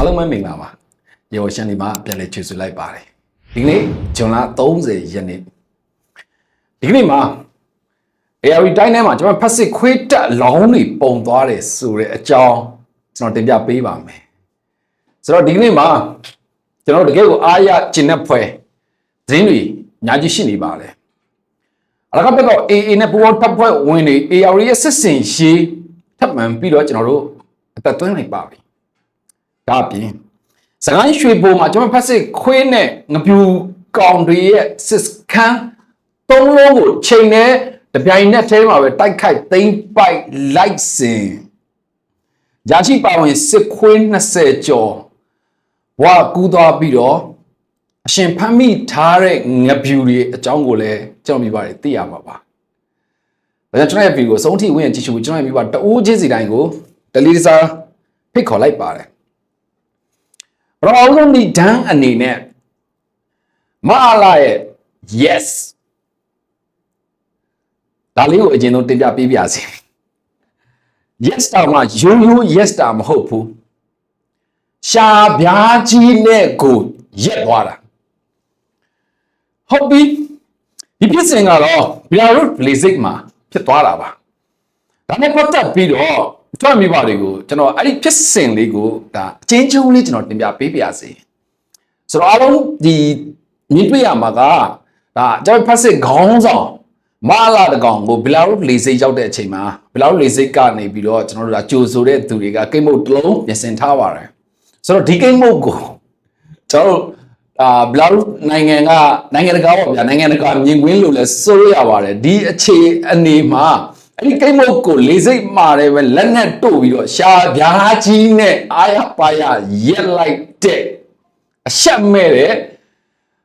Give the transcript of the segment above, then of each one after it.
အားလုံးပဲမင်္ဂလာပါရေဝရှန်ဒီမှာပြန်လည်ချွေဆွေလိုက်ပါတယ်ဒီကနေ့ဇွန်လ30ရက်နေ့ဒီကနေ့မှာ ARV တိုင်းထဲမှာကျွန်တော်ဖက်စစ်ခွေးတက်လောင်းတွေပုံသွားတယ်ဆိုတဲ့အကြောင်းကျွန်တော်တင်ပြပေးပါမယ်ဆိုတော့ဒီကနေ့မှာကျွန်တော်တကယ်ကိုအားရကျင်တဲ့ဖွဲသတင်းတွေအများကြီးရှိနေပါတယ်အလကဘက်တော့ AA နဲ့ပူပေါင်းတပ်ဖွဲ့ဝင်တွေ ARV ရဲ့စစ်စင်ရှိထပ်မံပြီးတော့ကျွန်တော်တို့အသက်သွင်းလိုက်ပါပြီ ဒါအပြင်စကိုင်းရွှေဘုံမှာကျွန်တော်ဖက်စစ်ခွေးနဲ့ငပြူကောင်တွေရဲ့စစ်ခန်းသုံးလုံးကိုချိန်နဲ့တပြိုင်နက်တည်းမှာပဲတိုက်ခိုက်သိမ်းပိုက်လိုက်စဉ်ရာချိပါဝင်စစ်ခွေး20ကျော်ဘဝကူးသွားပြီးတော့အရှင်ဖမ်းမိထားတဲ့ငပြူတွေအကြောင်းကိုလည်းကျွန်တော်မိပါတယ်သိရမှာပါ။ဒါကြောင့်ကျွန်တော်ရဲ့ဗီဒီယိုကိုအဆုံးထိဝင်ကြည့်ရှုဖို့ကျွန်တော်ရဲ့မိဘတအိုးချင်းစီတိုင်းကိုတလီစားဖိတ်ခေါ်လိုက်ပါတယ်။ ပထမဆုံးဒီဒန်းအနေနဲ့မအားလာရဲ့ yes ဒါလေးကိုအရင်ဆုံးတင်ပြပေးပြစီ yes တာမှာရိုးရိုး yes တာမဟုတ်ဘူးရှာပြားကြီးနဲ့ကိုရက်သွားတာဟုတ်ပြီဒီဖြစ်စဉ်ကတော့ဘီလာရုတ်လေစိတ်မှာဖြစ်သွားတာပါဒါနဲ့ပတ်သက်ပြီးတော့ ထွက်မိပါတွေကိုကျွန်တော်အဲ့ဒီဖြစ်စဉ်လေးကိုဒါအချင်းချင်းလေးကျွန်တော်တင်ပြပေးပါစေဆိုတော့အားလုံးဒီမြင်တွေ့ရမှာကဒါကျွန်တော်ဖတ်စစ်ခေါင်းဆောင်မလာတကောင်ကိုဘီလာရုတ်လေစိတ်ရောက်တဲ့အချိန်မှာဘီလာရုတ်လေစိတ်ကနေပြီးတော့ကျွန်တော်တို့ကကြိုဆိုတဲ့သူတွေကကိတ်မုတ်တစ်လုံးပြင်ဆင်ထားပါတယ်ဆိုတော့ဒီကိတ်မုတ်ကိုကျွန်တော်တို့အာဘလာရုနိုင်ငံကနိုင်ငံတကာပေါ့ဗျာနိုင်ငံတကာမြင်ကွင်းလို့လဲဆိုရရပါတယ်ဒီအခြေအနေမှာ အဲ့ဒီကိတ်မုတ်ကိုလေစိတ်မာတယ်ပဲလက်နဲ့တို့ပြီးတော့ရှာပြားကြီးနဲ့အာရပါရရက်လိုက်တဲ့အဆက်မဲ့တဲ့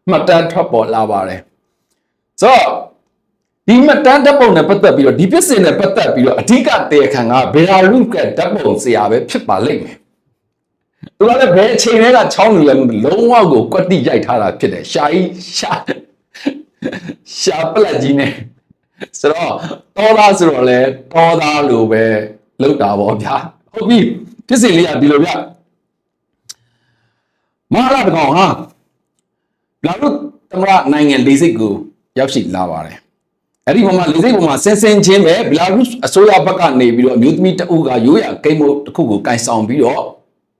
မှတ်တမ်းထွက်ပေါ်လာပါတယ်ဆိုတော့ဒီမှတ်တမ်းဓာတ်ပုံနဲ့ပတ်သက်ပြီးတော့ဒီပြစ်စင်နဲ့ပတ်သက်ပြီးတော့အဓိကတရားခံကဘယ်လာရုကဓာတ်ပုံဆရာပဲဖြစ်ပါလိမ့်မယ်သူကလည်းဘယ်အချိန်တည်းကချောင်းနေလဲလုံးဝကိုကွက်တိရိုက်ထားတာဖြစ်တယ်ရှာကြီးရှာရှာပလက်ကြီးနဲ့ ဆိုတော့တောသားဆိုတော့လေတောသားလိုပဲလောက်တာပေါ့ဗျာဟုတ်ပြီဖြစ်စဉ်လေးကဒီလိုဗျမဟာလာတကောင်ဟာလာလို့သမရနိုင်ငံလေးစိတ်ကိုရောက်ရှိလာပါတယ်အဲ့ဒီပုံမှာလေးစိတ်ပုံမှာဆင်းဆင်းချင်းပဲဘလာရုစ်အစိုးရဘက်ကနေပြီးတော့အမျိုးသမီးတအုပ်ကရိုးရကိန်းမို့တစ်ခုကိုကင်ဆောင်ပြီးတော့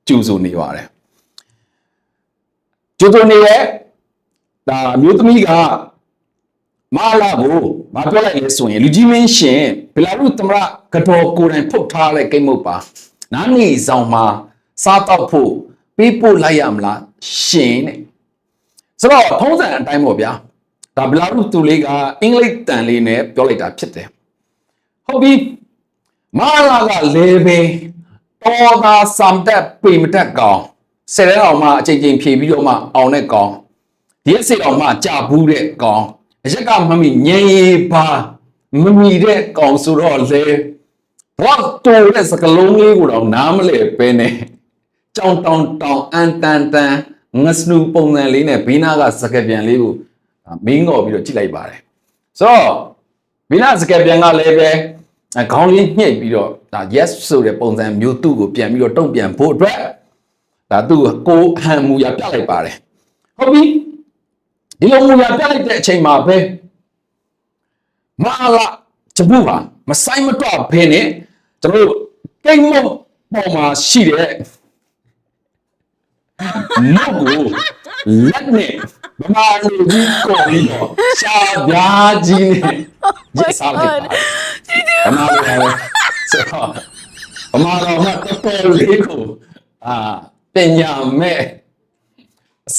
ကျူဆိုနေပါတယ်ကျူဆိုနေတဲ့ဒါအမျိုးသမီးကမလာကို မပြောလိုက်လဲဆိုရင်လူကြီးမင်းရှင်ဘလာရုစ်သမရကတော်ကိုယ်တိုင်ဖုတ်ထားတဲ့ကိန်းမို့ပါနားနေဆောင်မှာစားတော့ဖို့ပေးပို့လိုက်ရမလားရှင်တဲ့ဆိုတော့ထုံးစံအတိုင်းပေါ့ဗျာဒါဘလာရုသူလေးကအင်္ဂလိပ်တန်လေးနဲ့ပြောလိုက်တာဖြစ်တယ်ဟုတ်ပြီမာလာကလေပဲတော်သာစံတက်ပေမတက်ကောင်ဆယ်ရဲအောင်မှအချိန်ချင်းဖြေပြီးတော့မှအောင်တဲ့ကောင်ဒီအစိအောင်မှကြာဘူးတဲ့ကောင် အရက်ကမမီညင်ရီပါမမီတဲ့ကောင်ဆိုတော့လေဘောတိုးတဲ့စကလုံးလေးကိုတော့နားမလဲပဲနဲ့ကြောင်တောင်တောင်အန်တန်တန်ငစနူပုံစံလေးနဲ့ဘေးနားကစကပြန်လေးကိုမင်းငေါ်ပြီးတော့ကြည့်လိုက်ပါတယ်ဆိုတော့ဘီနာစကက်ပြန်ကလည်းပဲခေါင်းလေးညှိပြီးတော့ဒါ yes ဆိုတဲ့ပုံစံမျိုးသူ့ကိုပြန်ပြီးတော့တုံ့ပြန်ဖို့အတွက်ဒါသူ့ကိုဟန်မူရပြလိုက်ပါတယ်ဟုတ်ပြီ ဒီလိုမူရပြလိုက်တဲ့အချိန်မှာပဲမာလာချပူပါမဆိုင်မတော့ဘဲနဲ့ကျွန်တော်တို့ကိတ်မော့ပေါ်မှာရှိတဲ့မုတ်ကိုလက်နဲ့ဗမာလူကြီးကိုပြီးတော့ရှာပြားကြီးနဲ့ရက်စားလိုက်ပါဗမာလူလည်းဆိုတော့ဗမာတော်ကတော်တော်လေးကိုအာပညာမဲ့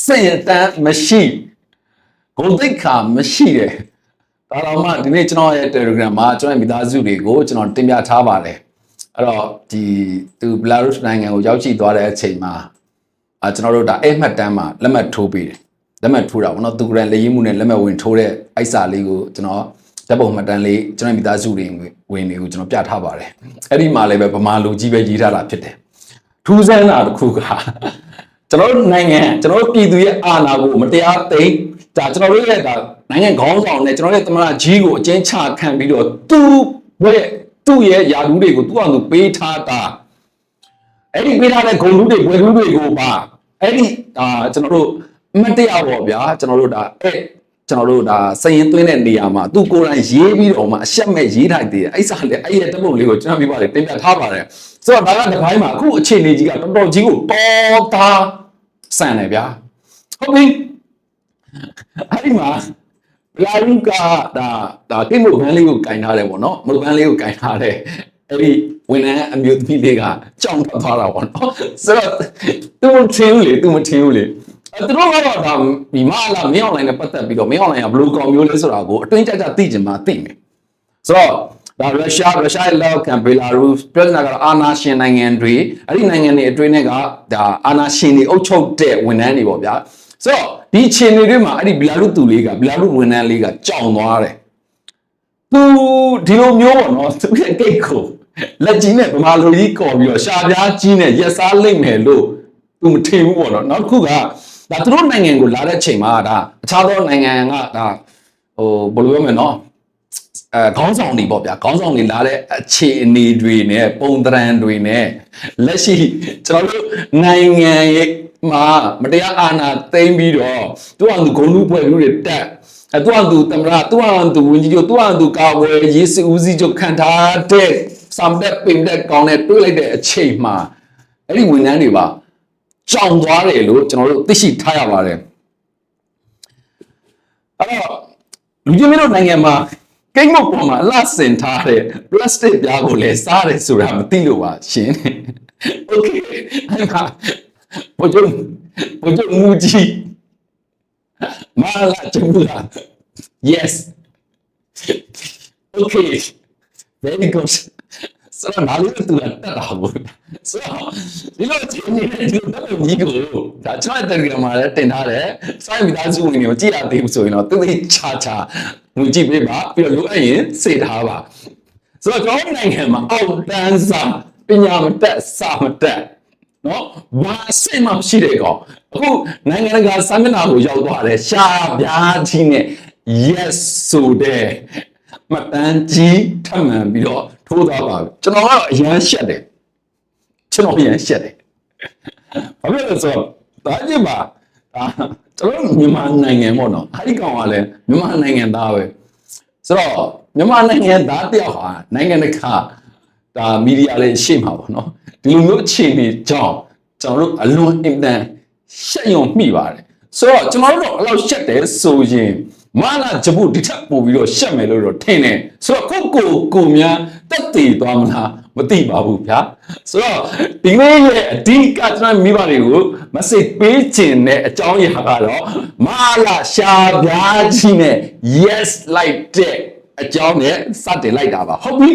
စင်တန်းမရှိ ဂုဏ်သိက္ခာမရှိတယ်ဒါတော့မှဒီနေ့ကျွန်တော်ရဲ့ Telegram မှာကျွန်တော်ရဲ့မိသားစုတွေကိုကျွန်တော်တင်ပြထားပါတယ်အဲ့တော့ဒီသူဘလာရုစ်နိုင်ငံကိုရောက်ရှိသွားတဲ့အချိန်မှာအာကျွန်တော်တို့ဒါအဲ့မှတ်တမ်းမှာလက်မှတ်ထိုးပေးတယ်လက်မှတ်ထိုးတာပေါ့နော်သူကရန်လေရင်မှုနဲ့လက်မှတ်ဝင်ထိုးတဲ့အိုက်စာလေးကိုကျွန်တော်ဓာတ်ပုံမှတ်တမ်းလေးကျွန်တော်မိသားစုတွေဝင်တွေကိုကျွန်တော်ပြထားပါတယ်အဲ့ဒီမှာလည်းပဲဗမာလူကြီးပဲရေးထားတာဖြစ်တယ်ထူးဆန်းတာတစ်ခုက ကျွန်တော်တို့နိုင်ငံကျွန်တော်တို့ပြည်သူရဲ့အာဏာကိုမတရားသိမ်းဒါကျွန်တော်တို့ရဲ့ဒါနိုင်ငံခေါင်းဆောင်နဲ့ကျွန်တော်ရဲ့သမရကြီးကိုအကျဉ်းချခံပြီးတော့သူ့ဘက်သူ့ရဲ့ယာလူတွေကိုသူ့အောင်သူပေးထားတာအဲ့ဒီပေးထားတဲ့ဂုံလူတွေဘွယ်လူတွေကိုပါအဲ့ဒီဒါကျွန်တော်တို့အမတ်တရားပေါ့ဗျာကျွန်တော်တို့ဒါအဲ့ကျွန်တော်တို့ဒါစရင်သွင်းတဲ့နေရာမှာသူကိုယ်တိုင်ရေးပြီးတော့မှအရှက်မဲ့ရေးထိုက်သေးတယ်အဲ့စားလေအဲ့ရဲ့တပုတ်လေးကိုကျွန်တော်ပြပါတယ်တင်ပြထားပါတယ် ဆိုတော့ဒါကတစ်ပိုင်းမှာအခုအခြေအနေကြီးကတော်တော်ကြီးကိုတော်သားဆန်တယ်ဗျာဟုတ်ပြီအဲ့ဒီမှာလာလူကဒါဒါကိမို့ဘန်းလေးကိုကင်ထားတယ်ပေါ့နော်မုတ်ဘန်းလေးကိုကင်ထားတယ်အဲ့ဒီဝန်ထမ်းအမျိုးသမီးလေးကကြောင်ထွက်သွားတာပေါ့နော်ဆိုတော့သူမထင်ဘူးလေသူမထင်ဘူးလေအဲသူတို့ကတော့ဒါဒီမလာမင်းအွန်လိုင်းနဲ့ပတ်သက်ပြီးတော့မင်းအွန်လိုင်းကဘယ်လိုကောင်မျိုးလဲဆိုတာကိုအတွင်းကြကြသိချင်မှသိမယ်ဆိုတော့ ဒါရုရှားရုရှားရဲ့လောက်ခံဘယ်လာရုစ်ပြည်နာကတော့အာနာရှင်နိုင်ငံတွေအဲ့ဒီနိုင်ငံတွေအတွင်းနဲ့ကဒါအာနာရှင်တွေအုပ်ချုပ်တဲ့ဝန်ထမ်းတွေပေါ့ဗျာဆိုတော့ဒီခြေနေတွေမှာအဲ့ဒီဘီလာရုစ်သူလေးကဘီလာရုစ်ဝန်ထမ်းလေးကကြောင်သွားတယ်သူဒီလိုမျိုးပေါ့နော်သူရဲ့ကိတ်ကိုလက်ကြီးနဲ့ဗမာလူကြီးကော်ပြီးတော့ရှာပြားကြီးနဲ့ရက်စားလိမ့်မယ်လို့သူမထင်ဘူးပေါ့နော်နောက်တစ်ခုကဒါသူတို့နိုင်ငံကိုလာတဲ့ချိန်မှာဒါအခြားသောနိုင်ငံကဒါဟိုဘယ်လိုပြောမလဲနော် အဲခေါင်းဆောင်တွေပေါ့ဗျာခေါင်းဆောင်တွေလာတဲ့အခြေအနေတွေနဲ့ပုံသဏ္ဍာန်တွေနဲ့လက်ရှိကျွန်တော်တို့နိုင်ငံရဲ့မှာမတရားအာဏာသိမ်းပြီးတော့သူ့အောင်သူဂုံလူပွဲလူတွေတက်အဲသူ့အောင်သူတမရသူ့အောင်သူဝင်ကြီးချုပ်သူ့အောင်သူကာဝယ်ရေးစစ်ဦးစီးချုပ်ခံထားတဲ့စံတက်ပင်တက်ကောင်းနဲ့တွေးလိုက်တဲ့အချိန်မှာအဲ့ဒီဝန်ထမ်းတွေပါကြောင်သွားတယ်လို့ကျွန်တော်တို့သိရှိထားရပါတယ်အဲ့တော့လူကြီးမင်းတို့နိုင်ငံမှာ ကိတ်မုတ်ပေါ်မှာအလှဆင်ထားတဲ့ plastic ပြားကိုလည်းစားတယ်ဆိုတာမသိလို့ပါရှင် Okay အဲ့ဒါဘုချုပ်ဘုချုပ်မူကြီးမာလာချမလာ yes okay very good ဆိုတော့နားလေးတူတာတက်တာဘူးဆိုတော့ဒီလိုချင်းနေတဲ့ဒီလိုတက်လို့ကြီးကိုဒါကျွန်တော်တက်ကြမှာလည်းတင်ထားတယ်စိုင်းမိသားစုဝင်တွေကိုကြည့်ရသေးဘူးဆိုရင်တော့သူသေးချာချာ ငွေကြည့်ပေးပါပြီးတော့လိုအပ်ရင်စေထားပါဆိုတော့ကျွန်တော်နိုင်ငံမှာအောက်တန်းစာပညာမတက်စာမတက်နော်ဘာစင်မှရှိတဲ့ကောင်အခုနိုင်ငံတကာစာမျက်နှာကိုရောက်သွားတယ်ရှားပြားကြီးနဲ့ yes ဆိုတဲ့မတန်းကြီးထပ်မံပြီးတော့ထိုးသွားပါပြီကျွန်တော်ကတော့အရန်ရှက်တယ်ကျွန်တော်အရန်ရှက်တယ်ဘာဖြစ်လဲဆိုတော့ဒါကြည့်ပါဒါ ကျွန်တော်မြန်မာနိုင်ငံပေါ့နော်အဲဒီကောင်ကလည်းမြန်မာနိုင်ငံသားပဲဆိုတော့မြန်မာနိုင်ငံသားတယောက်ဟာနိုင်ငံတကာဒါမီဒီယာလေးရှိမှာပေါ့နော်ဒီလိုမျိုးအခြေအနေကြောင့်ကျွန်တော်တို့အလွန်အင်တန်ရှက်ယုံမိပါတယ်ဆိုတော့ကျွန်တော်တို့တော့အဲ့လောက်ရှက်တယ်ဆိုရင် မာလာဂျပုဒီထက်ပို့ပြီးတော့ရှက်မယ်လို့တော့ထင်တယ်ဆိုတော့ကိုကိုကိုများတက်တည်သွားမလားမသိပါဘူးဗျာဆိုတော့ဒီနေ့ရဲ့အဓိကကျွန်တော်မိဘတွေကို message ပေးခြင်းတဲ့အကြောင်းအရာကတော့မာလာရှာပြားကြီးနဲ့ yes လိုက်တဲ့အကြောင်းနဲ့စတင်လိုက်တာပါဟုတ်ပြီ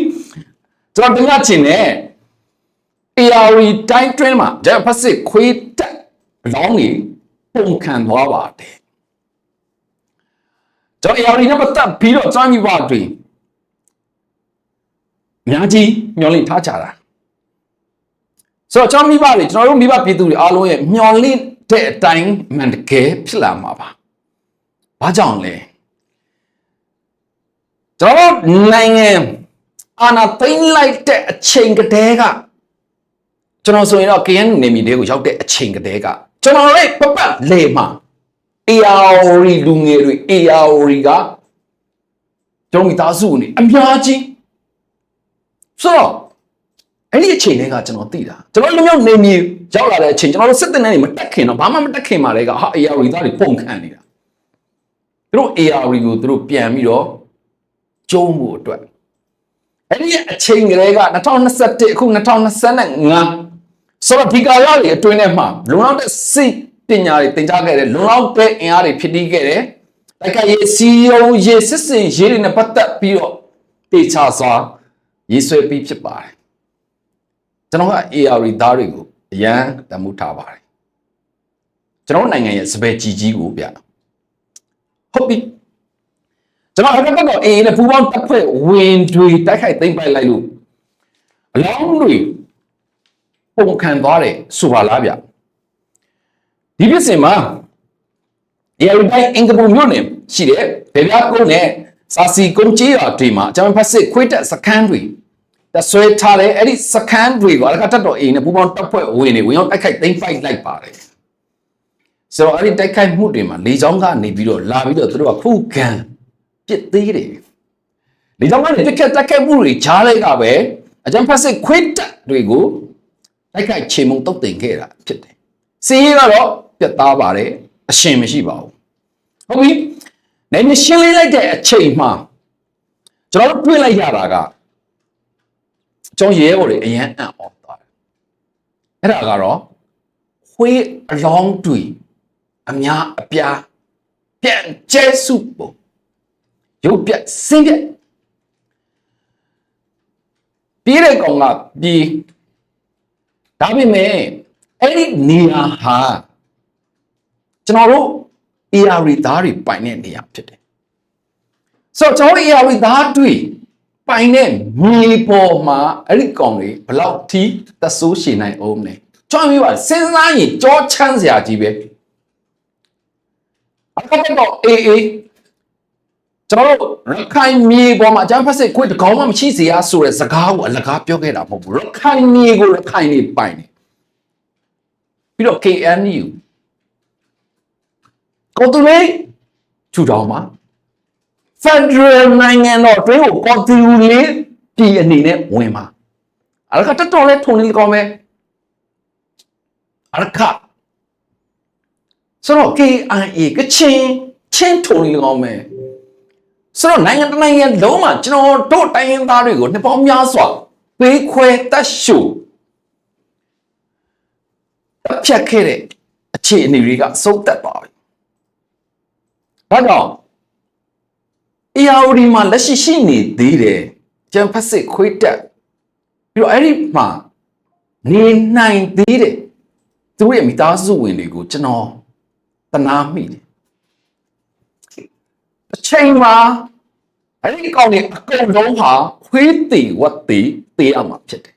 ကျွန်တော်တင်ပြခြင်းနဲ့ ARI တိုင်းတွင်းမှာဂျပစစ်ခွေးတက်လောင်းကြီးပုံခံသွားပါတယ် ကျွန်တော် ARI နဲ့ပတ်သက်ပြီးတော့ကျွန်တော်မိဘတွေအများကြီးမျှော်လင့်ထားကြတာဆိုတော့ကျွန်တော်မိဘတွေကျွန်တော်တို့မိဘပြည်သူတွေအားလုံးရဲ့မျှော်လင့်တဲ့အတိုင်းမှန်တကယ်ဖြစ်လာမှာပါဘာကြောင့်လဲကျွန်တော်နိုင်ငံအာဏာသိမ်းလိုက်တဲ့အချိန်ကတည်းကကျွန်တော်ဆိုရင်တော့ KN နေမီတွေကိုရောက်တဲ့အချိန်ကတည်းကကျွန်တော်ရဲ့ပပတ်လေမှာ ARI လူငယ်တွေ ARI ကကျွန်တော်မိသားစုနေအများကြီးဆိုတော့အဲ့ဒီအချိန်တွေကကျွန်တော်သိတာကျွန်တော်လူမျိုးနေမီရောက်လာတဲ့အချိန်ကျွန်တော်တို့စစ်တပ်နဲ့မတက်ခင်တော့ဘာမှမတက်ခင်မှာလည်းကဟာ ARI သားတွေပုံခံနေတာသူတို့ ARI ကိုသူတို့ပြန်ပြီးတော့ကျုံးမှုအတွက်အဲ့ဒီအချိန်ကလေးက2021အခု2025ဆိုတော့ဒီကာလတွေအတွင်းထဲမှာလုံလောက်တဲ့စိတ် ပညာတွေသင်ကြားခဲ့တယ်လုံလောက်တဲ့အင်အားတွေဖြစ်တည်ခဲ့တယ်တိုက်ကရေးစီယုံရေးစစ်စင်ရေးတွေနဲ့ပတ်သက်ပြီးတော့တေချာစွာရေးဆွဲပြီးဖြစ်ပါတယ်ကျွန်တော်က AR သားတွေကိုအရန်တမှုထားပါတယ်ကျွန်တော်နိုင်ငံရဲ့စပယ်ကြီးကြီးကိုဗျဟုတ်ပြီကျွန်တော်အရက်ကတော့အေးနဲ့ပူပေါင်းတက်ဖွဲ့ဝင်တွေတိုက်ခိုက်သိမ့်ပိုက်လိုက်လို့အလောင်းတွေပုံခံသွားတယ်ဆိုပါလားဗျ ဒီပြစ်စင်မှာရေရီတိုင်းအင်္ဂပူမြို့နယ်ရှိတဲ့ဗေဗျာကုန်းနဲ့စာစီကုန်းကျေးရွာတွေမှာအကြမ်းဖက်စစ်ခွေးတက်စခန်းတွေတဆွဲထားတယ်အဲ့ဒီစခန်းတွေကိုအလကတတ်တော်အိမ်နဲ့ပူပေါင်းတပ်ဖွဲ့ဝင်တွေဝင်ရောက်တိုက်ခိုက်သိမ်းပိုက်လိုက်ပါတယ်ဆိုတော့အဲ့ဒီတိုက်ခိုက်မှုတွေမှာလေကြောင်းကနေပြီးတော့လာပြီးတော့သူတို့ကခုခံပစ်သေးတယ်လေကြောင်းကနေတိုက်ခိုက်တိုက်ခိုက်မှုတွေကြားလိုက်ကပဲအကြံဖတ်စစ်ခွေးတက်တွေကိုတိုက်ခိုက်ချေမှုန်တုတ်တင်ခဲ့တာဖြစ်တယ်စီးရီးကတော့ ပြတ်သားပါတယ်အရှင်မရှိပါဘူးဟုတ်ပြီနိုင်မရှင်းလေးလိုက်တဲ့အချိန်မှာကျွန်တော်တို့တွေ့လိုက်ရတာကကျွန်တော်ရဲဘော်တွေအရန်အံ့ဩသွားတယ်အဲ့ဒါကတော့ခွေးအလောင်းတွေအများအပြားပြန်ကျဲစုပုံရုပ်ပြက်စင်းပြက်ပြေးတဲ့ကောင်ကပြေးဒါပေမဲ့အဲ့ဒီနေရာဟာ ကျွန်တော်တို့ AR သားတွေပိုင်တဲ့နေရာဖြစ်တယ်ဆိုတော့ကျွန်တော်တို့ AR သားတွေပိုင်တဲ့မြေပေါ်မှာအဲ့ဒီကောင်တွေဘယ်လောက်ထိသဆိုးရှင်နိုင်အောင်လဲကျွန်တော်ပြောပါစဉ်းစားရင်ကြောချမ်းစရာကြီးပဲအခါတော့အေးအေးကျွန်တော်တို့ရခိုင်မြေပေါ်မှာအကျန်းဖက်စစ်ခွေးတကောင်မှမရှိစေရဆိုတဲ့စကားကိုအလကားပြောခဲ့တာမဟုတ်ဘူးရခိုင်မြေကိုရခိုင်နေပိုင်တယ်ပြီးတော့ KNU ကိုတူလေးထူထောင်မှာ Federal နိုင်ငံတော်အတွင်းကိုကိုတူလေးပြည်အနေနဲ့ဝင်မှာအလကတတော်လဲထုံနေကောင်းမယ်အလကဆိုတော့ KIA ကချင်းချင်းထုံနေကောင်းမယ်ဆိုတော့နိုင်ငံတစ်နိုင်ငံလုံးမှာကျွန်တော်တို့တိုင်းရင်းသားတွေကိုနှစ်ပေါင်းများစွာပေးခွဲတတ်ရှုတပ်ဖြတ်ခဲ့တဲ့အခြေအနေတွေကအဆုံးသက်ပါပြီ။ ဒါကြောင့် ARD မှာလက်ရှိရှိနေသေးတယ်ကျန်ဖက်စစ်ခွေးတက်ပြီးတော့အဲ့ဒီမှာနေနိုင်သေးတယ်သူတို့ရဲ့မိသားစုဝင်တွေကိုကျွန်တော်တနာမိတယ်အချိန်မှာအဲ့ဒီကောင်တွေအကုန်လုံးဟာခွေးတီဝတ်တီတေးရမှာဖြစ်တယ်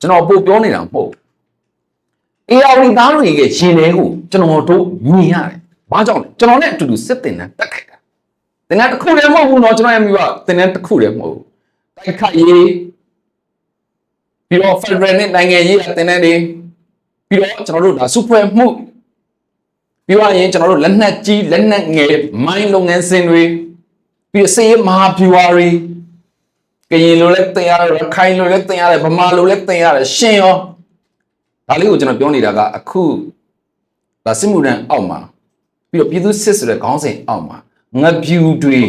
ကျွန်တော်ပို့ပြောနေတာမဟုတ်ဘူး AR သားတွေရဲ့ရှင်တွေကိုကျွန်တော်တို့မြင်ရတယ်။ ဘာကြောင့်လဲကျွန်တော်နဲ့အတူတူစစ်တင်တဲ့တက်ခိုက်တာ။တင်တဲ့တစ်ခုတည်းမဟုတ်ဘူးเนาะကျွန်တော်ရဲ့မိဘတင်တဲ့တစ်ခုတည်းမဟုတ်ဘူး။တိုက်ခိုက်ရေးပြီးတော့ Federal နဲ့နိုင်ငံရေးကတင်တဲ့နေပြီးတော့ကျွန်တော်တို့ဒါစုဖွဲ့မှုပြီးတော့ရင်ကျွန်တော်တို့လက်နက်ကြီးလက်နက်ငယ်မိုင်းလုပ်ငန်းစဉ်တွေပြီးတော့စေးမဟာဗျူဟာတွေကရင်လိုလည်းတင်ရတယ်ရခိုင်လိုလည်းတင်ရတယ်ဗမာလိုလည်းတင်ရတယ်ရှင်ရောဒါလေးကိုကျွန်တော်ပြောနေတာကအခုဒါစစ်မှုရန်အောက်မှာ ပြီးတော့ပြည်သူစစ်ဆိုတဲ့ခေါင်းစဉ်အောက်မှာငပြူတွေ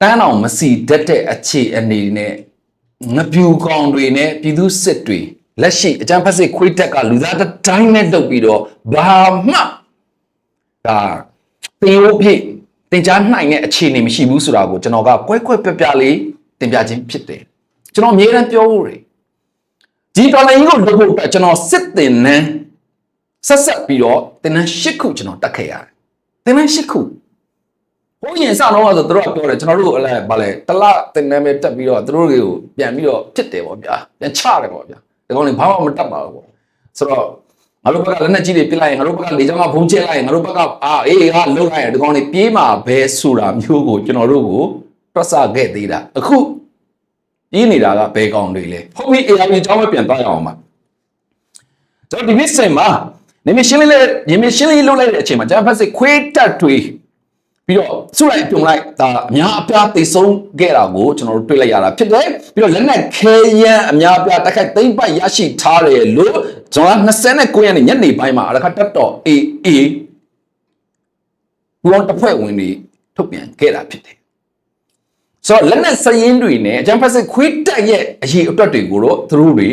တန်းအောင်မစီတတ်တဲ့အခြေအနေနဲ့ငပြူကောင်တွေနဲ့ပြည်သူစစ်တွေလက်ရှိအကြမ်းဖက်စစ်ခွေးတက်ကလူသားတစ်တိုင်းနဲ့တုပ်ပြီးတော့ဘာမှဒါတင်ဖို့ဖြစ်တင် जा နိုင်တဲ့အခြေအနေမရှိဘူးဆိုတာကိုကျွန်တော်ကကွဲကွဲပြားပြားလေးတင်ပြခြင်းဖြစ်တယ်ကျွန်တော်အမြဲတမ်းပြောဖို့ရယ်ဒီတော်လိုင်းကြီးကိုလုပ်ဖို့အတွက်ကျွန်တော်စစ်တင်နန်း ဆက်ဆက်ပြီးတော့တင်နန်း၈ခုကျွန်တော်တက်ခဲ့ရတယ်တင်နန်း၈ခုဘုန်းကြီးစတော့ဆိုသူတို့ကပြောတယ်ကျွန်တော်တို့အဲ့ဗာလဲတလတင်နန်းပဲတက်ပြီးတော့သူတို့တွေကိုပြန်ပြီးတော့ဖြစ်တယ်ပေါ့ဗျာပြန်ချတယ်ပေါ့ဗျာဒီကောင်တွေဘာမှမတက်ပါဘူးပေါ့ဆိုတော့ငါတို့ဘက်ကလက်နက်ကြီးတွေပြစ်လိုက်ရင်ငါတို့ဘက်ကလေကြောင်းကဘုံကျဲလိုက်ရင်ငါတို့ဘက်ကအာအေးဟာလုံလိုက်ရင်ဒီကောင်တွေပြေးမှာပဲဆိုတာမျိုးကိုကျွန်တော်တို့ကိုတွက်ဆခဲ့သေးတာအခုပြီးနေတာကဘယ်ကောင်တွေလဲဟုတ်ပြီ AI အကြောင်းပဲပြန်သွားရအောင်ပါကျွန်တော်ဒီနေ့စင်မှာ နေမရှင်းလေးလေးနေမရှင်းလေးလုပ်လိုက်တဲ့အချိန်မှာကျွန်တော်ဖက်စစ်ခွေးတက်တွေပြီးတော့စုလိုက်ပြုံလိုက်ဒါအများအပြားသိဆုံးခဲ့တာကိုကျွန်တော်တို့တွေ့လိုက်ရတာဖြစ်တယ်ပြီးတော့လက်နက်ခဲယမ်းအများအပြားတိုက်ခိုက်သိမ့်ပိုက်ရရှိထားတယ်လို့ကျွန်တော်29ရက်နေ့ညနေပိုင်းမှာအလခတက်တော် AA ဘုံတစ်ဖွဲ့ဝင်တွေထုတ်ပြန်ခဲ့တာဖြစ်တယ်ဆိုတော့လက်နက်စရင်တွေနဲ့အကြံဖက်စစ်ခွေးတက်ရဲ့အရေးအတွက်တွေကိုတော့သူတို့တွေ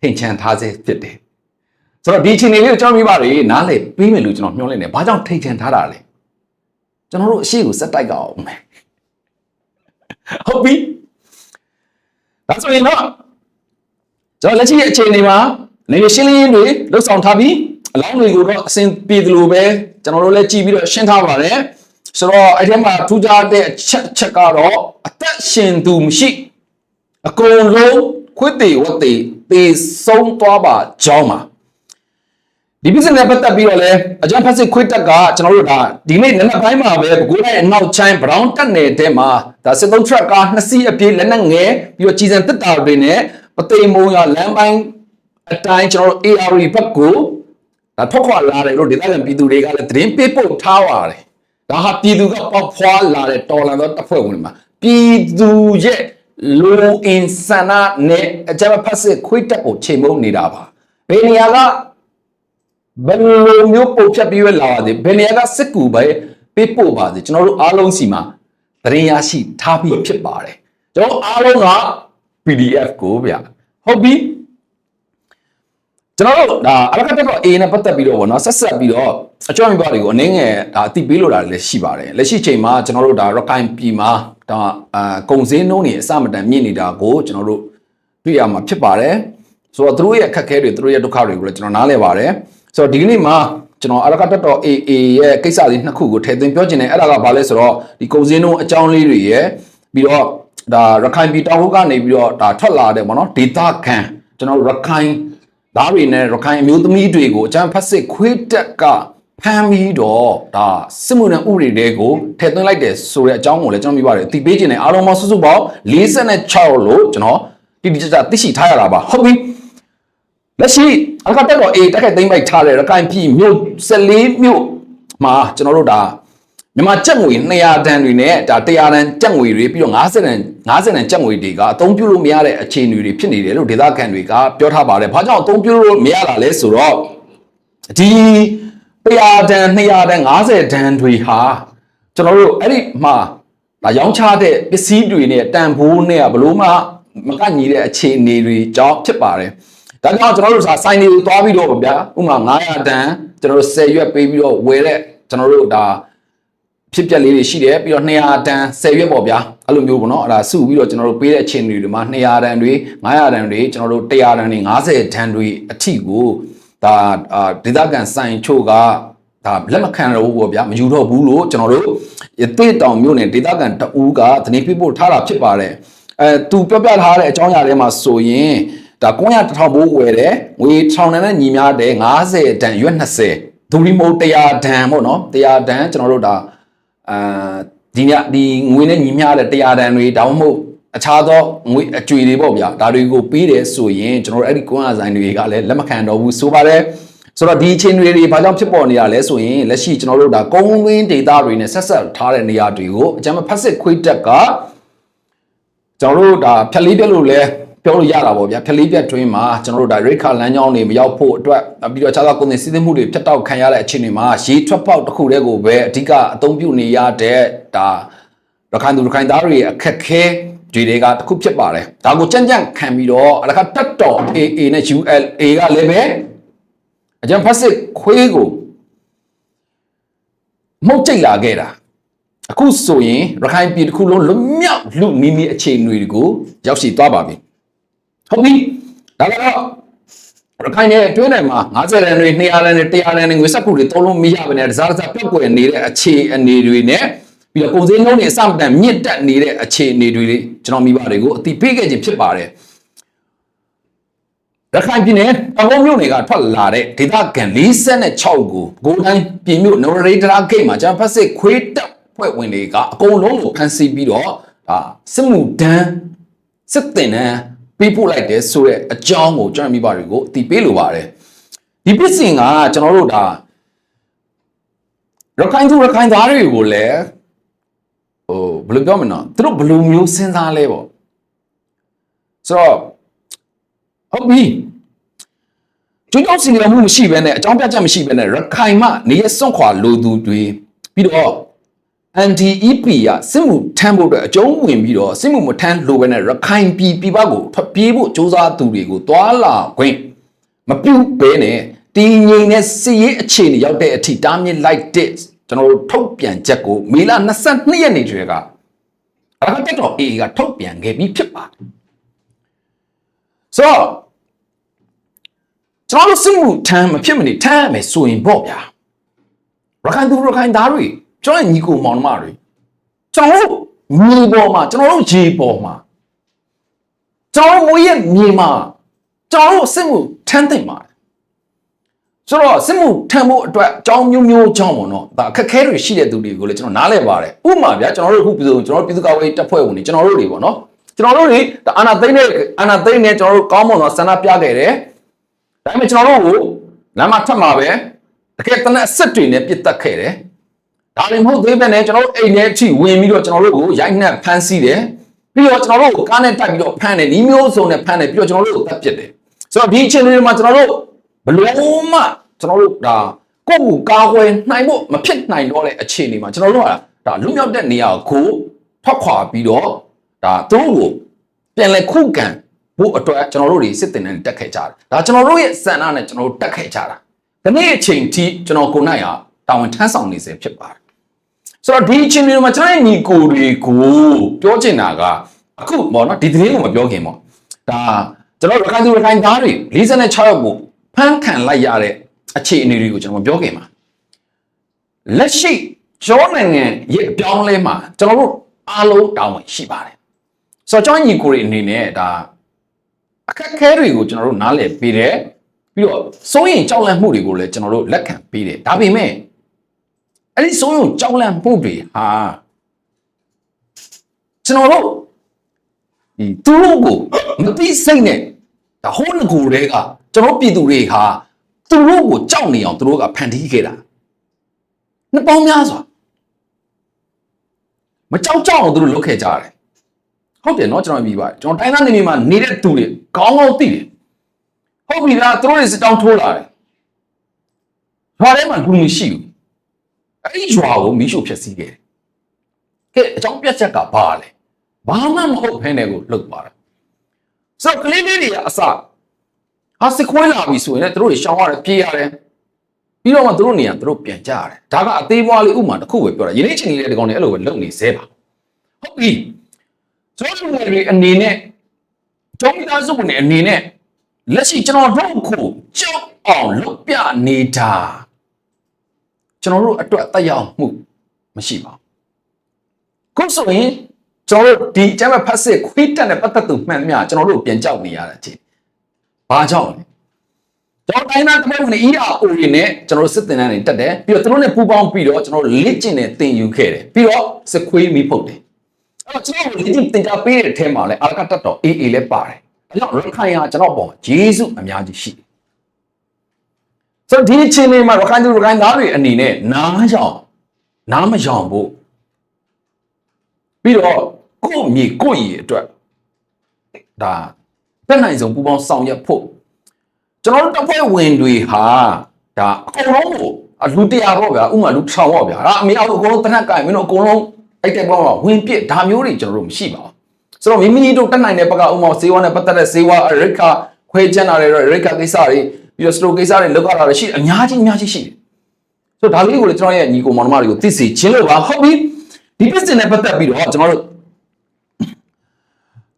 ထင်ချန်ထားစေဖြစ်တယ် ဆိုတော့ဒီအချိန်လေးကိုကျွန်တော်မိဘတွေနားလည်ပြီးမယ်လို့ကျွန်တော်မျှော်လင့်တယ်ဘာကြောင့်ထိန်ချန်ထားတာလဲကျွန်တော်တို့အရှိကိုစက်တိုက်ကအောင်မယ်ဟုတ်ပြီဒါဆိုရင်တော့ကျွန်တော်လက်ရှိရဲ့အခြေအနေမှာနေရှင်းလင်းရေးတွေလှုပ်ဆောင်ထားပြီးအလောင်းတွေကိုတော့အစဉ်ပြေသလိုပဲကျွန်တော်တို့လည်းကြည့်ပြီးတော့ရှင်းထားပါတယ်ဆိုတော့အဲ့ဒီမှာထူးခြားတဲ့အချက်ချက်ကတော့အသက်ရှင်သူမရှိအကုန်လုံးခွေးတေဝတ်တေတေဆုံးသွားပါကြောင်းပါ ဒီ business နဲ့ပတ်သက်ပြီးတော့လဲအကြံဖက်စစ်ခွေးတက်ကကျွန်တော်တို့ဒါဒီနေ့နံနက်ပိုင်းမှာပဲဘကိုးတိုင်းအနောက်ချိုင်း brown တက်နေတဲ့မှာဒါစစ်သုံး truck ကားနှစ်စီးအပြည့်လက်နက်ငယ်ပြီးတော့ကြီးစံတက်တာတွေနဲ့ပသိမ်မုံရလမ်းပိုင်းအတိုင်းကျွန်တော်တို့ AR ဘက်ကိုဒါထွက်ခွာလာတယ်လို့ဒေသခံပြည်သူတွေကလည်းသတင်းပေးပို့ထားပါတယ်ဒါဟာပြည်သူကပေါက်ဖွာလာတဲ့တော်လန်သောတပ်ဖွဲ့ဝင်တွေမှာပြည်သူရဲ့လူအင်ဆန္ဒနဲ့အကြမ်းဖက်စစ်ခွေးတက်ကိုချိန်မုံနေတာပါဘယ်နေရာက ဘယ်လိုမျိုးပုံဖြတ်ပြီးရလာပါသေးဘယ်နေရာကစစ်ကူပဲပေးပို့ပါသေးကျွန်တော်တို့အားလုံးစီမှာသတင်းရရှိထားပြီးဖြစ်ပါတယ်ကျွန်တော်အားလုံးက PDF ကိုဗျဟုတ်ပြီကျွန်တော်တို့ဒါအလကတက်တော့ A နဲ့ပတ်သက်ပြီးတော့ဗောနော်ဆက်ဆက်ပြီးတော့အကျော်မိဘတွေကိုအနေငယ်ဒါအတိပေးလို့တာလည်းရှိပါတယ်လက်ရှိချိန်မှာကျွန်တော်တို့ဒါရခိုင်ပြည်မှာဒါအာကုံစင်းနှုံးနေအစမတန်မြင့်နေတာကိုကျွန်တော်တို့တွေ့ရမှာဖြစ်ပါတယ်ဆိုတော့သူတို့ရဲ့အခက်အခဲတွေသူတို့ရဲ့ဒုက္ခတွေကိုလည်းကျွန်တော်နားလည်ပါတယ် ဆိုတော့ဒီကနေ့မှာကျွန်တော်အရကတက်တော် AA ရဲ့ကိစ္စလေးနှစ်ခုကိုထည့်သွင်းပြောချင်တယ်အဲ့ဒါကဘာလဲဆိုတော့ဒီကုံစင်းနှုံးအကြောင်းလေးတွေရဲ့ပြီးတော့ဒါရခိုင်ပြည်တောင်ဟုတ်ကနေပြီးတော့ဒါထွက်လာတယ်ဗောနော်ဒေတာခံကျွန်တော်တို့ရခိုင်သားတွေနဲ့ရခိုင်အမျိုးသမီးတွေကိုအကြမ်းဖက်စစ်ခွေးတက်ကဖမ်းပြီးတော့ဒါစစ်မှုထမ်းဥပဒေတွေကိုထည့်သွင်းလိုက်တယ်ဆိုတဲ့အကြောင်းကိုလည်းကျွန်တော်မြင်ပါတယ်အတိပေးခြင်းနဲ့အားလုံးပေါင်းစုစုပေါင်း46လို့ကျွန်တော်တိတိကျကျသိရှိထားရတာပါဟုတ်ပြီ လက်ရှိအခါတက်တော့အေတက်ခိုက်သိမ့်ပိုက်ထားတဲ့ရခိုင်ပြည်မြို့14မြို့မှာကျွန်တော်တို့ဒါမြန်မာကြက်ငွေ200တန်တွေနဲ့ဒါ100တန်ကြက်ငွေတွေပြီးတော့50တန်50တန်ကြက်ငွေတွေကအသုံးပြုလို့မရတဲ့အခြေအနေတွေဖြစ်နေတယ်လို့ဒေသခံတွေကပြောထားပါတယ်။ဘာကြောင့်အသုံးပြုလို့မရတာလဲဆိုတော့ဒီ100တန်200တန်50တန်တွေဟာကျွန်တော်တို့အဲ့ဒီမှာဒါရောင်းချတဲ့ပစ္စည်းတွေနဲ့တန်ဖိုးနဲ့ကဘလို့မှမကညီတဲ့အခြေအနေတွေကြောင့်ဖြစ်ပါတယ်။ ဒါကြောင့်ကျွန်တော်တို့ဆိုင်တွေကိုသွားပြီးတော့ဗျာဥမာ900တန်ကျွန်တော်တို့10ရွက်ပေးပြီးတော့ဝယ်တဲ့ကျွန်တော်တို့ဒါဖြစ်ပျက်လေးတွေရှိတယ်ပြီးတော့200တန်10ရွက်ပေါ့ဗျာအဲ့လိုမျိုးပေါ့နော်အဲ့ဒါစုပြီးတော့ကျွန်တော်တို့ပေးတဲ့အခြေအနေတွေမှာ200တန်တွေ900တန်တွေကျွန်တော်တို့100တန်တွေ50တန်တွေအထိကိုဒါအာဒေသခံဆိုင်ချို့ကဒါလက်မခံတော့ဘူးပေါ့ဗျာမယူတော့ဘူးလို့ကျွန်တော်တို့ရသေးတောင်မြို့နယ်ဒေသခံတအူးကသတိပေးဖို့ထားတာဖြစ်ပါတယ်အဲသူပြောပြထားတဲ့အကြောင်းအရာတွေမှာဆိုရင် ဒါ900တစ်ထောင်ဘိုးဝယ်တယ်ငွေထောင်နဲ့ညီများတယ်90တန်ရွက်20ဒူရီမို100တန်ပေါ့နော်100တန်ကျွန်တော်တို့ဒါအာဒီညဒီငွေနဲ့ညီမျှတဲ့100တန်တွေဒါမှမဟုတ်အခြားသောငွေအကြွေတွေပေါ့ဗျာဒါတွေကိုပေးတယ်ဆိုရင်ကျွန်တော်တို့အဲ့ဒီကွန်အားဆိုင်တွေကလည်းလက်မခံတော့ဘူးဆိုပါတယ်ဆိုတော့ဒီအချင်းတွေတွေဘာကြောင့်ဖြစ်ပေါ်နေတာလဲဆိုရင်လက်ရှိကျွန်တော်တို့ဒါကုန်းဝင်းဒေတာတွေနဲ့ဆက်ဆက်ထားတဲ့နေရာတွေကိုအကြမ်းဖက်စစ်ခွေးတက်ကကျွန်တော်တို့ဒါဖြက်လေးပြက်လို့လဲ ပြောလို့ရတာပေါ့ဗျာဖြက်လေးပြက်တွင်းမှာကျွန်တော်တို့ဒါရိခါလမ်းကြောင်းတွေမရောက်ဖို့အတွက်ပြီးတော့ခြားသောကုန်စည်စီးဆင်းမှုတွေဖြတ်တောက်ခံရတဲ့အခြေအနေမှာရေထွက်ပေါက်တစ်ခုတည်းကိုပဲအဓိကအသုံးပြုနေရတဲ့ဒါရခိုင်သူရခိုင်သားတွေအခက်ခဲဒီတွေကတစ်ခုဖြစ်ပါတယ်ဒါကိုကြံ့ကြံ့ခံပြီးတော့အလကတက်တော် AA နဲ့ ULA ကလည်းပဲအကြံဖက်စစ်ခွေးကိုမှုတ်ကြိတ်လာခဲ့တာအခုဆိုရင်ရခိုင်ပြည်တစ်ခုလုံးလွမြောက်လူနီးနီးအခြေအနေတွေကိုရောက်ရှိသွားပါပြီ ဟုတ်ပြီဒါကတော့ရခိုင်ရဲ့အတွင်းထဲမှာ90ရန်တွေ200ရန်တွေ100ရန်တွေငွေစက်ကူတွေသုံးလို့မရဘဲနဲ့တစားတစားပြောက်ကွယ်နေတဲ့အခြေအနေတွေနဲ့ပြီးတော့ကုန်စည်နှုန်းတွေအစမတန်မြင့်တက်နေတဲ့အခြေအနေတွေကျွန်တော်မိဘတွေကိုအတိပေးခဲ့ခြင်းဖြစ်ပါတယ်ရခိုင်ပြည်နယ်တောင်ကုန်းမြို့နယ်ကထွက်လာတဲ့ဒေသခံ46ကိုဘိုးတိုင်းပြည်မြို့နော်ရေဒရာဂိတ်မှာဂျမ်ဖက်စစ်ခွေးတက်ဖွဲ့ဝင်တွေကအကုန်လုံးကိုဖမ်းဆီးပြီးတော့ဒါစစ်မှုတန်းစစ်တင်တန်း ပေးပို့လိုက်တယ်ဆိုတဲ့အကြောင်းကိုကျွန်တော်မိဘတွေကိုအတိပေးလိုပါတယ်ဒီပစ္စည်းကကျွန်တော်တို့ဒါရခိုင်သူရခိုင်သားတွေကိုလည်းဟိုဘယ်လိုပြောမလဲနော်သူတို့ဘယ်လိုမျိုးစဉ်းစားလဲပေါ့ဆိုတော့ဟုတ်ပြီကျွန်းကျောင်းစီရမှုမရှိဘဲနဲ့အကြောင်းပြချက်မရှိဘဲနဲ့ရခိုင်မှနေရစွန့်ခွာလိုသူတွေပြီးတော့ NDEP ကစစ်မှုထမ်းဖို့အတွက်အကျုံးဝင်ပြီးတော့စစ်မှုမထမ်းလိုပဲနဲ့ရခိုင်ပြည်ပြည်ပကိုထွက်ပြေးဖို့စ조사သူတွေကိုတွာလာခွင့်မပြုတ်ဘဲနဲ့တင်းငိမ့်တဲ့စီရေးအခြေအနေရောက်တဲ့အထိတားမြစ်လိုက်တဲ့ကျွန်တော်တို့ထုတ်ပြန်ချက်ကိုမေလ22ရက်နေ့တည်းကအရဟတက်တော် AA ကထုတ်ပြန်ခဲ့ပြီးဖြစ်ပါတယ်ဆိုတော့ကျွန်တော်တို့စစ်မှုထမ်းမဖြစ်မနေထမ်းရမယ်ဆိုရင်ပေါ့ဗျာရခိုင်သူရခိုင်သားတွေ ကျွန်တော်ညီကိုမောင်နှမတွေကျွန်တော်တို့မြေပေါ်မှာကျွန်တော်တို့ရေပေါ်မှာကျွန်တော်တို့မိုးရဲ့မြေမှာကျွန်တော်တို့စစ်မှုထမ်းသိမ့်ပါတယ်ဆိုတော့စစ်မှုထမ်းဖို့အတွက်အကြောင်းမျိုးမျိုးကြောင်းပေါ့နော်ဒါအခက်အခဲတွေရှိတဲ့သူတွေကိုလည်းကျွန်တော်နားလည်ပါတယ်ဥပမာဗျာကျွန်တော်တို့အခုပြည်သူကျွန်တော်တို့ပြည်သူ့ကာကွယ်ရေးတပ်ဖွဲ့ဝင်တွေကျွန်တော်တို့တွေပေါ့နော်ကျွန်တော်တို့တွေဒါအာနာသိမ့်နဲ့အာနာသိမ့်နဲ့ကျွန်တော်တို့ကောင်းမွန်သောဆန္ဒပြခဲ့တယ်ဒါပေမဲ့ကျွန်တော်တို့ကိုလမ်းမထပ်မှာပဲတကယ်တနက်အဆက်တွေနဲ့ပြစ်တက်ခဲ့တယ် ဒါလည်းမဟုတ်သေးပဲနဲ့ကျွန်တော်တို့အိမ်ထဲအထိဝင်ပြီးတော့ကျွန်တော်တို့ကိုရိုက်နှက်ဖမ်းဆီးတယ်ပြီးတော့ကျွန်တော်တို့ကိုကားနဲ့တိုက်ပြီးတော့ဖမ်းတယ်ဒီမျိုးစုံနဲ့ဖမ်းတယ်ပြီးတော့ကျွန်တော်တို့ကိုတပ်ပစ်တယ်ဆိုတော့ဒီအချိန်လေးမှာကျွန်တော်တို့ဘလို့မှကျွန်တော်တို့ဒါကိုယ့်ကိုကာကွယ်နိုင်ဖို့မဖြစ်နိုင်တော့တဲ့အခြေအနေမှာကျွန်တော်တို့ကဒါလူမြောက်တဲ့နေရာကိုထွက်ခွာပြီးတော့ဒါသူတို့ကိုပြန်လဲခုခံဖို့အတွက်ကျွန်တော်တို့တွေစစ်တင်နဲ့တက်ခဲ့ကြတယ်ဒါကျွန်တော်တို့ရဲ့စံနာနဲ့ကျွန်တော်တို့တက်ခဲ့ကြတာဒီနေ့အချိန်ထိကျွန်တော်ကိုနိုင်ဟာ တာဝန်ထမ်းဆောင်နေစေဖြစ်ပါတယ်ဆိုတော့ဒီအချိန်တွေမှာကျွန်တော်ရဲ့ညီကိုတွေကိုပြောချင်တာကအခုပေါ့နော်ဒီသတင်းကိုမပြောခင်ပေါ့ဒါကျွန်တော်ရခိုင်သူရခိုင်သားတွေ46ယောက်ကိုဖမ်းခံလိုက်ရတဲ့အခြေအနေတွေကိုကျွန်တော်ပြောခင်ပါလက်ရှိကျောနိုင်ငံရဲ့အပြောင်းအလဲမှာကျွန်တော်တို့အားလုံးတောင်းဝင်ရှိပါတယ်ဆိုတော့ကျွန်တော်ညီကိုတွေအနေနဲ့ဒါအခက်အခဲတွေကိုကျွန်တော်တို့နားလည်ပေးတယ်ပြီးတော့စိုးရင်ကြောက်လန့်မှုတွေကိုလည်းကျွန်တော်တို့လက်ခံပေးတယ်ဒါပေမဲ့ အဲ့ဒီစိုးရင်ကြောက်လန့်မှုတွေဟာကျွန်တော်တို့ဒီသူတို့ကိုမသိစိတ်နဲ့ဒါဟိုးငကိုတွေကကျွန်တော်ပြည်သူတွေဟာသူတို့ကိုကြောက်နေအောင်သူတို့ကဖန်တီးခဲ့တာနှစ်ပေါင်းများစွာမကြောက်ကြောက်အောင်သူတို့လုပ်ခဲ့ကြတယ်ဟုတ်တယ်နော်ကျွန်တော်ပြီးပါတယ်ကျွန်တော်တိုင်းသားနေနေမှာနေတဲ့သူတွေကောင်းကောင်းသိတယ်ဟုတ်ပြီလားသူတို့တွေစစ်တောင်းထိုးလာတယ်ရွာထဲမှာလူမရှိဘူး အဲ့ဒီရွာကိုမီးရှို့ဖျက်ဆီးခဲ့တယ်ကဲအကြောင်းပြတ်ချက်ကဘာလဲဘာမှမဟုတ်ဖ ೇನೆ ကိုလှုပ်သွားတာဆိုတော့ကလေးလေးတွေကအစဟာစစ်ခွေးလာပြီဆိုရင်လည်းသူတို့တွေရှောင်ရတယ်ပြေးရတယ်ပြီးတော့မှသူတို့နေရာသူတို့ပြန်ကြရတယ်ဒါကအသေးပွားလေးဥမာတစ်ခုပဲပြောတာယနေ့ချိန်လေးတဲ့ကောင်တွေအဲ့လိုပဲလုပ်နေသေးပါဟုတ်ပြီကျွန်တော်တို့တွေအနေနဲ့ကျောင်းသားစုဝင်အနေနဲ့လက်ရှိကျွန်တော်တို့ကိုကြောက်အောင်လုပ်ပြနေတာ ကျွန်တော်တို့အတွက်တက်ရောက်မှုမရှိပါဘူးခုဆိုရင်ကျွန်တော်တို့ဒီအကျမ်းဖတ်စစ်ခွေးတက်တဲ့ပတ်သက်သူမှန်သမျှကျွန်တော်တို့ပြန်ကြောက်နေရတဲ့အချိန်ဘာကြောင့်လဲကျွန်တော်တိုင်းသားတမန်ဝင် ERO တွေနဲ့ကျွန်တော်တို့စစ်တင်တန်းတွေတက်တယ်ပြီးတော့သူတို့နဲ့ပူးပေါင်းပြီးတော့ကျွန်တော်တို့လက်ကျင်နဲ့တင်ယူခဲ့တယ်ပြီးတော့စစ်ခွေးမိဖုတ်တယ်အဲ့တော့ကျွန်တော်တို့လက်ကျင်တင်ကြပေးတဲ့အထဲမှာလည်းအာရကတက်တော် AA လည်းပါတယ်အဲကြောင့်ရခိုင်ဟာကျွန်တော်ပေါ်ဂျေစုအများကြီးရှိတယ် ဆိုတော့ဒီအချိန်လေးမှာရခိုင်သူရခိုင်သားတွေအနေနဲ့နားကြောင်နားမကြောင်ဖို့ပြီးတော့ကိုယ့်မြေကိုယ့်ရည်အတွက်ဒါတက်နိုင်ဆုံးပူပေါင်းဆောင်ရွက်ဖို့ကျွန်တော်တို့တပ်ဖွဲ့ဝင်တွေဟာဒါအကုန်လုံးကိုအလူတရားပေါ့ဗျာဥမာလူထောင်ပေါ့ဗျာဒါအမေအောက်အကုန်လုံးတနက်ကင်မင်းတို့အကုန်လုံးအဲ့တဲ့ဘောကဝင်ပြစ်ဒါမျိုးတွေကျွန်တော်တို့မရှိပါဘူးဆိုတော့မိမိတို့တက်နိုင်တဲ့ဘက်ကဥမာစေဝါနဲ့ပတ်သက်တဲ့စေဝါရိတ်ခခွဲချမ်းတာတွေရိတ်ခကိစ္စတွေ ပြီးတော့စတိုကိစ္စတွေလောက်ရတာတွေရှိအများကြီးအများကြီးရှိတယ်ဆိုတော့ဒါလေးကိုလည်းကျွန်တော်ရဲ့ညီကိုမောင်နှမတွေကိုသိစေခြင်းလို့ပါဟုတ်ပြီဒီ business နဲ့ပတ်သက်ပြီးတော့ကျွန်တော်တို့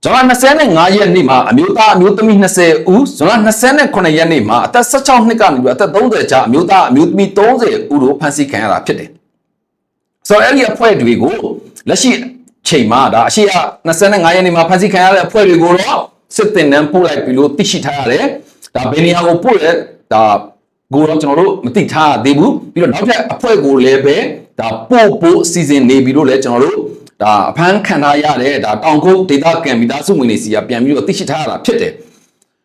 ဇွန်လ25ရက်နေ့မှာအမျိုးသားအမျိုးသမီး20ဦးဇွန်လ29ရက်နေ့မှာအသက်16နှစ်ကနေပြီးအသက်30ကြားအမျိုးသားအမျိုးသမီး30ဦးတို့ဖမ်းဆီးခံရတာဖြစ်တယ်။ဆိုတော့အဲ့ဒီအဖွဲ့တွေကိုလက်ရှိချိန်မှာဒါအရှိအ25ရက်နေ့မှာဖမ်းဆီးခံရတဲ့အဖွဲ့တွေကိုတော့စစ်တင်နှံပို့လိုက်ပြီလို့သိရှိထားရတယ်။ ဒါဘယ်နေရာကိုပို့လဲဒါကိုတော့ကျွန်တော်တို့မသိထားရသေးဘူးပြီးတော့နောက်ထပ်အဖွဲ့ကိုလည်းပဲဒါပို့ပို့စီစဉ်နေပြီလို့လည်းကျွန်တော်တို့ဒါအဖမ်းခံထားရတဲ့ဒါတောင်ကုတ်ဒေတာကံမိသားစုဝင်တွေစီကပြန်ပြီးတော့သိရှိထားရတာဖြစ်တယ်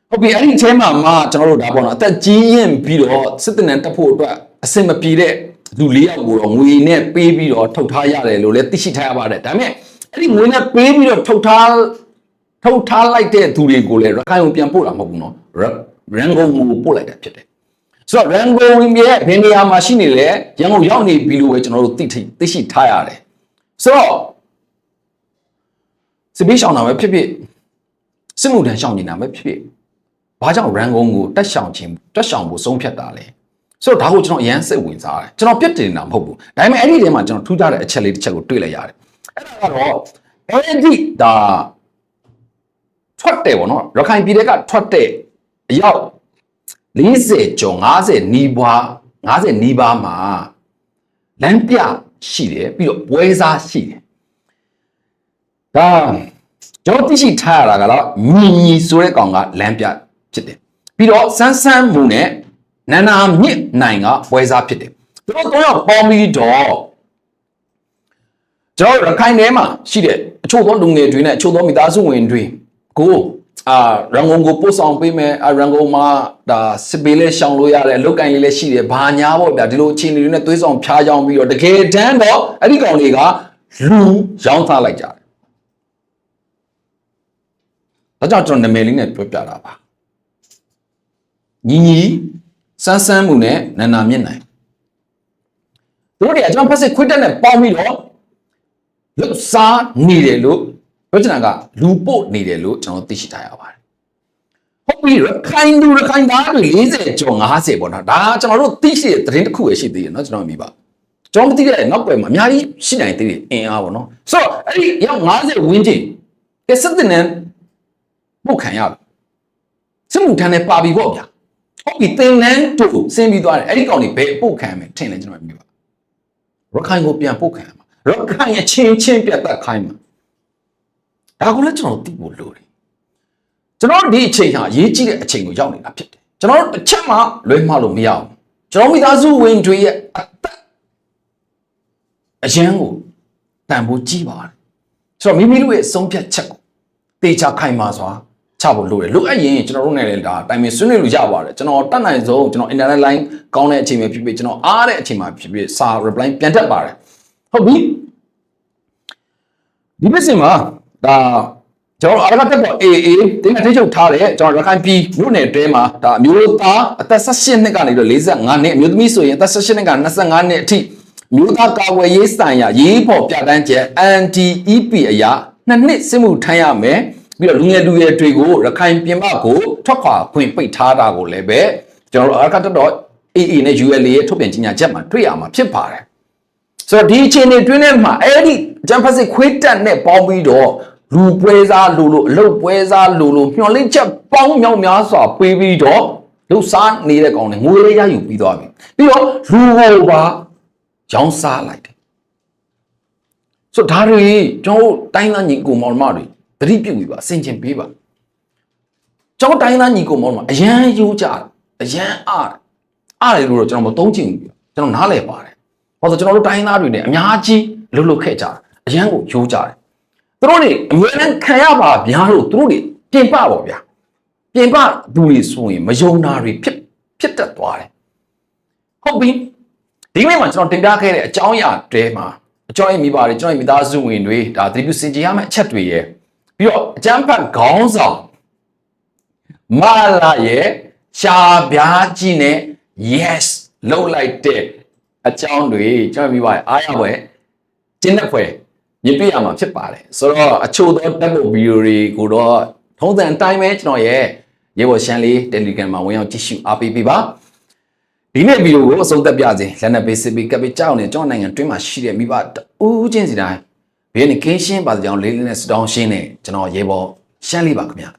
ဟုတ်ပြီအဲ့ဒီအချိန်မှာမှကျွန်တော်တို့ဒါပေါ့နော်အသက်ကြီးရင်ပြီးတော့စစ်တပ်နဲ့တက်ဖို့အတွက်အဆင်မပြေတဲ့လူလေးယောက်ကိုတော့ငွေနဲ့ပေးပြီးတော့ထုတ်ထားရတယ်လို့လည်းသိရှိထားရပါတယ်ဒါပေမဲ့အဲ့ဒီငွေနဲ့ပေးပြီးတော့ထုတ်ထားထုတ်ထားလိုက်တဲ့သူတွေကိုလည်းရခိုင်ကိုပြန်ပို့တာမဟုတ်ဘူးနော် ရန်ကုန်ကိုပို့လိုက်တာဖြစ်တယ်ဆိုတော့ရန်ကုန်ရဲ့ဘယ်နေရာမှာရှိနေလဲရန်ကုန်ရောက်နေပြီလို့ပဲကျွန်တော်တို့သိသိရှိထားရတယ်ဆိုတော့စစ်ပေးရှောင်တာပဲဖြစ်ဖြစ်စစ်မှုထမ်းရှောင်နေတာပဲဖြစ်ဖြစ်ဘာကြောင့်ရန်ကုန်ကိုတက်ရှောင်ခြင်းတက်ရှောင်ဖို့ဆုံးဖြတ်တာလဲဆိုတော့ဒါကိုကျွန်တော်အရန်စိတ်ဝင်စားတယ်ကျွန်တော်ပြစ်တင်တာမဟုတ်ဘူးဒါပေမဲ့အဲ့ဒီထဲမှာကျွန်တော်ထူးခြားတဲ့အချက်လေးတစ်ချက်ကိုတွေ့လိုက်ရတယ်အဲ့ဒါကတော့အဲ့ဒီဒါထွက်တယ်ဗောနော်ရခိုင်ပြည်ထဲကထွက်တဲ့ အရောက်40ကျော်50နီးပွား50နီးပါးမှာလမ်းပြရှိတယ်ပြီးတော့ပွဲစားရှိတယ်ဒါကျွန်တော်သိရှိထားရတာကတော့ညီညီဆိုတဲ့ကောင်ကလမ်းပြဖြစ်တယ်ပြီးတော့စန်းစန်းမူနဲ့နန္နာမြင့်နိုင်ကပွဲစားဖြစ်တယ်သူတို့တော့ရောက်ပေါင်းပြီးတော့ကျွန်တော်တို့ရခိုင်ထဲမှာရှိတဲ့အချို့သောလူငယ်တွေနဲ့အချို့သောမိသားစုဝင်တွေကို အာရန်ကုန်ကိုပို့ဆောင်ပေးမယ်အာရန်ကုန်မှာဒါစစ်ပေးလဲရှောင်လို့ရတယ်အလုတ်ကန်လေးလည်းရှိတယ်ဘာညာပေါ့ဗျာဒီလိုအခြေအနေတွေနဲ့သွေးဆောင်ဖျားကြောင်းပြီးတော့တကယ်တမ်းတော့အဲ့ဒီကောင်တွေကလူရောင်းထားလိုက်ကြတယ်ဒါကြောင့်ကျွန်တော်နာမည်လေးနဲ့ပြောပြတာပါညီညီစမ်းစမ်းမှုနဲ့နန္နာမြင့်နိုင်သူတို့တွေကကျွန်တော်ဖက်စစ်ခွတ်တက်နဲ့ပေါင်းပြီးတော့လှုပ်ရှားနေတယ်လို့ ပြောချင်တာကလူပို့နေတယ်လို့ကျွန်တော်သိရှိထားရပါတယ်ဟုတ်ပြီရခိုင်လူရခိုင်သားတွေ40ကျော်50ပေါ့နော်ဒါကျွန်တော်တို့သိရှိတဲ့သတင်းတစ်ခုပဲရှိသေးတယ်နော်ကျွန်တော်မြင်ပါကျွန်တော်မသိတဲ့နောက်ပွဲမှာအများကြီးရှိနိုင်သေးတယ်အင်အားပေါ့နော်ဆိုတော့အဲ့ဒီရောက်50ဝန်းကျင်ကစစ်တင်နဲ့ပုတ်ခံရပြီစစ်မှုထမ်းနဲ့ပါပြီပေါ့ဗျာဟုတ်ပြီတင်လန်းတို့ဆင်းပြီးသွားတယ်အဲ့ဒီကောင်တွေဘယ်ပုတ်ခံမယ်ထင်လဲကျွန်တော်မြင်ပါရခိုင်ကိုပြန်ပုတ်ခံရမှာရခိုင်အချင်းချင်းပြတ်သက်ခိုင်းမှာ ဒါကိုလည်းကျွန်တော်သိဖို့လိုတယ်ကျွန်တော်ဒီအချိန်ဟာအရေးကြီးတဲ့အချိန်ကိုရောက်နေတာဖြစ်တယ်ကျွန်တော်တို့တစ်ချက်မှလွဲမှားလို့မရဘူးကျွန်တော်မိသားစုဝင်တွေရဲ့အသက်အရန်ကိုတန်ဖိုးကြီးပါတယ်ဆိုတော့မိမိတို့ရဲ့ဆုံးဖြတ်ချက်ကိုတေချာခိုင်မာစွာချဖို့လိုတယ်လိုအပ်ရင်ကျွန်တော်တို့နဲ့လည်းဒါတိုင်ပင်ဆွေးနွေးလို့ရပါတယ်ကျွန်တော်တတ်နိုင်ဆုံးကျွန်တော် internet line ကောင်းတဲ့အချိန်မှာဖြစ်ဖြစ်ကျွန်တော်အားတဲ့အချိန်မှာဖြစ်ဖြစ်စာ reply ပြန်တက်ပါတယ်ဟုတ်ပြီဒီပြစ်စင်မှာ ဒါကျွန်တော်အရကတက်ပေါ် AA တင်းနဲ့ထိချုပ်ထားတယ်ကျွန်တော်ရခိုင်ပြည်မြို့နယ်တဲမှာဒါအမျိုးသားအသက်18နှစ်ကနေတော့45နှစ်အမျိုးသမီးဆိုရင်အသက်18နှစ်က25နှစ်အထိမြို့သားကာဝယ်ရေးဆိုင်ရာရေးပေါ်ပြဋ္ဌာန်းချက် NTEP အရာနှစ်နှစ်စစ်မှုထမ်းရမယ်ပြီးတော့လူငယ်လူငယ်တွေကိုရခိုင်ပြည်မကိုထွက်ခွာခွင့်ပိတ်ထားတာကိုလည်းပဲကျွန်တော်တို့အရကတက်တော့ AA နဲ့ ULA ရဲ့ထုတ်ပြန်ကြေညာချက်မှာတွေ့ရမှာဖြစ်ပါတယ် ဆိုတော့ဒီအချိန်တွေတွင်းထဲမှာအဲ့ဒီဂျမ်ဖက်စစ်ခွေးတက်နဲ့ပေါင်းပြီးတော့လူပွဲစားလူလို့အလုတ်ပွဲစားလူလို့မျောလင့်ချက်ပေါင်းမြောက်များစွာပေးပြီးတော့လှုပ်ရှားနေတဲ့ကောင်တွေငွေလေးရယူပြီးသွားပြီပြီးတော့လူဟောပါရောင်းစားလိုက်တယ်ဆိုတော့ဒါတွေကျွန်တော်တို့တိုင်းသားညီကိုမောင်နှမတွေသတိပြုပြီးပါဆင်ခြင်ပေးပါကျွန်တော်တိုင်းသားညီကိုမောင်နှမအရန်ယူကြတယ်အရန်အားတယ်အားတယ်လို့တော့ကျွန်တော်မသုံးချင်ဘူးကျွန်တော်နားလည်ပါတယ် ဟောဆိုကျွန်တော်တို့တိုင်းသားတွေနဲ့အများကြီးလှုပ်လှုပ်ခဲ့ကြတယ်အရန်ကိုယူကြတယ်သူတို့တွေအမြဲတမ်းခံရပါဗျာလို့သူတို့တွေပြင်ပပါဗျာပြင်ပသူတွေဆိုရင်မယုံတာတွေဖြစ်ဖြစ်တတ်သွားတယ်ဟုတ်ပြီဒီနေ့မှာကျွန်တော်တင်ပြခဲ့တဲ့အကြောင်းအရာတဲမှာအကြောင်းရင်းမိပါတယ်ကျွန်တော်ရဲ့မိသားစုဝင်တွေဒါသတိပြုစင်ကြရမယ့်အချက်တွေရယ်ပြီးတော့အကျန်းဖတ်ခေါင်းဆောင်မာလာရဲ့ရှားပြားကြီးနဲ့ yes လောက်လိုက်တဲ့ အကြောင်းတွေကျွန်တော်မိပါတယ်အားရပွဲကျင်းတဲ့ဖွဲမြင်တွေ့ရမှာဖြစ်ပါတယ်ဆိုတော့အချို့သောတက်ဖို့ဗီဒီယိုတွေကိုတော့ထုံးစံအတိုင်းပဲကျွန်တော်ရဲ့ရေဘော်ရှမ်းလေး Telegram မှာဝင်ရောက်ကြည့်ရှုအားပေးပေးပါဒီနေ့ဗီဒီယိုကိုအဆုံးသတ်ပြစေလက်နက်ပေးစစ်ပြီးကပ်ပြီးကြောက်နေကျွန်တော်နိုင်ငံတွင်းမှာရှိတဲ့မိဘတူးချင်းစီတိုင်းဘေးနဲ့ကင်းရှင်းပါစေကြောင်းလေးလေးနဲ့စတောင်းရှင်းနေကျွန်တော်ရေဘော်ရှမ်းလေးပါခင်ဗျာ